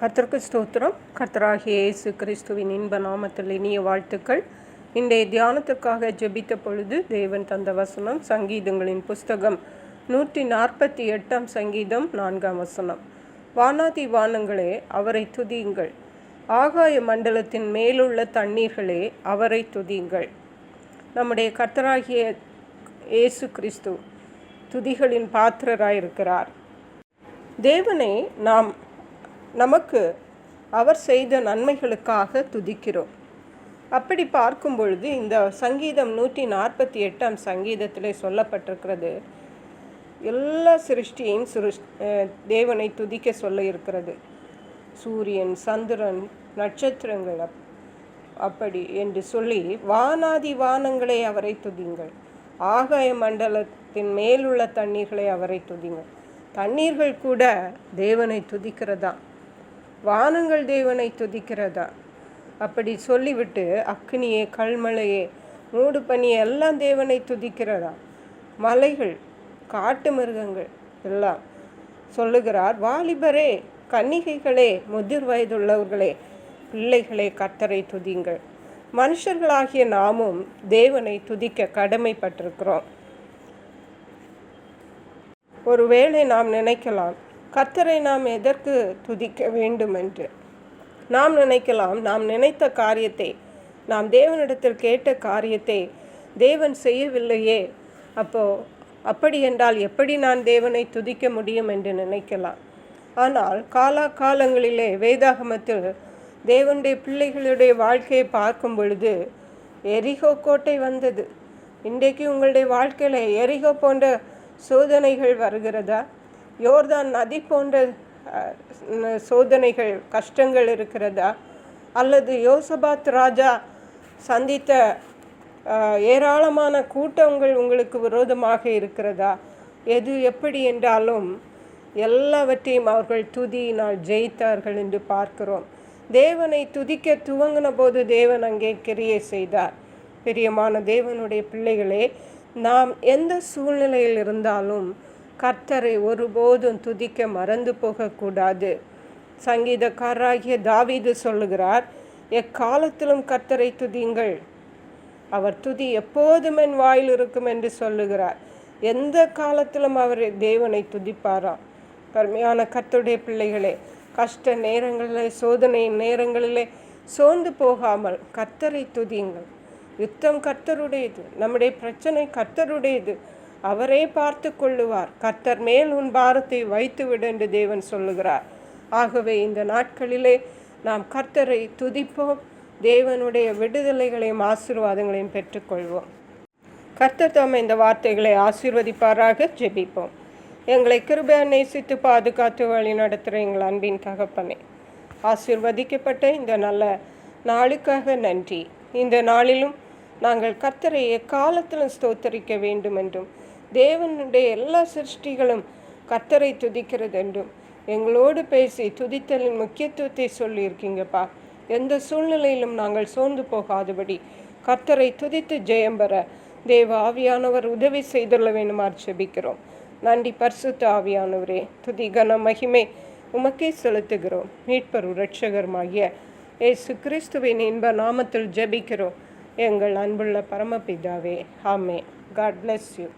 கர்த்தருக்கு ஸ்தோத்திரம். கர்த்தராகிய இயேசு கிறிஸ்துவின் இன்ப நாமத்தில் இனிய வாழ்த்துக்கள். இன்றைய தியானத்துக்காக ஜெபித்த பொழுது தேவன் தந்த வசனம் சங்கீதங்களின் புஸ்தகம். நூற்றி நாற்பத்தி எட்டாம் சங்கீதம் நான்காம் வசனம். வானாதி வானங்களே அவரை துதியுங்கள். ஆகாய மண்டலத்தின் மேலுள்ள தண்ணீர்களே அவரை துதியுங்கள். நம்முடைய கர்த்தராகிய இயேசு கிறிஸ்து துதிகளின் பாத்திரராயிருக்கிறார். தேவனை நாம் நமக்கு அவர் செய்த நன்மைகளுக்காக துதிக்கிறோம். அப்படி பார்க்கும் பொழுது இந்த சங்கீதம் நூற்றி நாற்பத்தி எட்டாம் சங்கீதத்தில் சொல்லப்பட்டிருக்கிறது. எல்லா சிருஷ்டியும் சிருஷ் தேவனை துதிக்க சொல்ல இருக்கிறது சூரியன் சந்திரன் நட்சத்திரங்கள் அப்- அப்படி என்று சொல்லி வானாதி வானங்களை அவரை துதிங்கள். ஆகாய மண்டலத்தின் மேலுள்ள தண்ணீர்களை அவரை துதிங்கள். தண்ணீர்கள் கூட தேவனை துதிக்கிறதான் வானங்கள் தேவனை துதிக்கிறதா? அப்படி சொல்லிவிட்டு அக்னியே கல்மலையே மூடு பனி எல்லாம் தேவனை துதிக்கிறதா? மலைகள் காட்டு மிருகங்கள் எல்லாம் சொல்லுகிறார். வாலிபரே கன்னிகைகளே முதிர் வயதுள்ளவர்களே பிள்ளைகளே கத்தரை துதிங்கள் மனுஷர்களாகிய நாமும் தேவனை துதிக்க கடமைப்பட்டிருக்கிறோம். ஒருவேளை நாம் நினைக்கலாம் கர்த்தரை நாம் எதற்கு துதிக்க வேண்டும் என்று நாம் நினைக்கலாம் நாம் நினைத்த காரியத்தை நாம் தேவனிடத்தில் கேட்ட காரியத்தை தேவன் செய்யவில்லையே. அப்போ அப்படி என்றால் எப்படி நான் தேவனை துதிக்க முடியும் என்று நினைக்கலாம்? ஆனால் காலா காலங்களிலே வேதாகமத்தில் தேவனுடைய பிள்ளைகளுடைய வாழ்க்கையை பார்க்கும் பொழுது எரிகோ கோட்டை வந்தது. இன்றைக்கு உங்களுடைய வாழ்க்கையில் எரிகோ போன்ற சோதனைகள் வருகிறதா? யோர்தான் நதி போன்ற சோதனைகள் கஷ்டங்கள் இருக்கிறதா? அல்லது யோசபாத் ராஜா சந்தித்த ஏராளமான கூட்டங்கள் உங்களுக்கு விரோதமாக இருக்கிறதா? எது எப்படி என்றாலும் எல்லாவற்றையும் அவர்கள் துதியினால் ஜெயித்தார்கள் என்று பார்க்கிறோம். தேவனை துதிக்க துவங்கின போது தேவன் அங்கே கிரியை செய்தார். பிரியமான தேவனுடைய பிள்ளைகளே நாம் எந்த சூழ்நிலையில் இருந்தாலும் கர்த்தரை ஒருபோதும் துதிக்க மறந்து போகக்கூடாது. சங்கீதக்காரராகிய தாவீது சொல்லுகிறார் எக்காலத்திலும் கர்த்தரை துதியுங்கள். அவர் துதி எப்போதும் என் வாயில் இருக்கும் என்று சொல்லுகிறார். எந்த காலத்திலும் அவர் தேவனை துதிப்பாராம் கருமையான கர்த்தருடைய பிள்ளைகளே கஷ்ட நேரங்களிலே சோதனை நேரங்களிலே சோர்ந்து போகாமல் கர்த்தரை துதியுங்கள். யுத்தம் கர்த்தருடையது நம்முடைய பிரச்சனை கர்த்தருடையது. அவரே பார்த்து கொள்ளுவார். கர்த்தர் மேல் உன் பாரத்தை வைத்துவிடு என்று தேவன் சொல்லுகிறார். ஆகவே இந்த நாட்களிலே நாம் கர்த்தரை துதிப்போம். தேவனுடைய விடுதலைகளையும் ஆசீர்வாதங்களையும் பெற்றுக்கொள்வோம். கர்த்தர் தாம் இந்த வார்த்தைகளை ஆசீர்வதிப்பாராக ஜெபிப்போம். எங்களை கிருபையா நேசித்து பாதுகாத்து வழி நடத்துகிற எங்கள் அன்பின் தகப்பனே ஆசீர்வதிக்கப்பட்ட இந்த நல்ல நாளுக்காக நன்றி. இந்த நாளிலும் நாங்கள் கர்த்தரை எக்காலத்திலும் ஸ்தோத்தரிக்க வேண்டும் என்றும் தேவனுடைய எல்லா சிருஷ்டிகளும் கர்த்தரை துதிக்கிறது என்றும் எங்களோடு பேசி துதித்தலின் முக்கியத்துவத்தை சொல்லியிருக்கீங்கப்பா. எந்த சூழ்நிலையிலும் நாங்கள் சோர்ந்து போகாதபடி கர்த்தரை துதித்து ஜெயம் பெற தேவ ஆவியானவர் உதவி செய்துள்ள வேண்டுமாறு செபிக்கிறோம் நன்றி பரிசுத்த ஆவியானவரே துதி கன மகிமை உமக்கே செலுத்துகிறோம். மீட்பர் இரட்சகருமாகிய ஏசு கிறிஸ்துவின் இன்ப நாமத்தில் ஜெபிக்கிறோம். எங்கள் அன்புள்ள பரமபிதாவே ஆமே காட் பிளஸ் யூ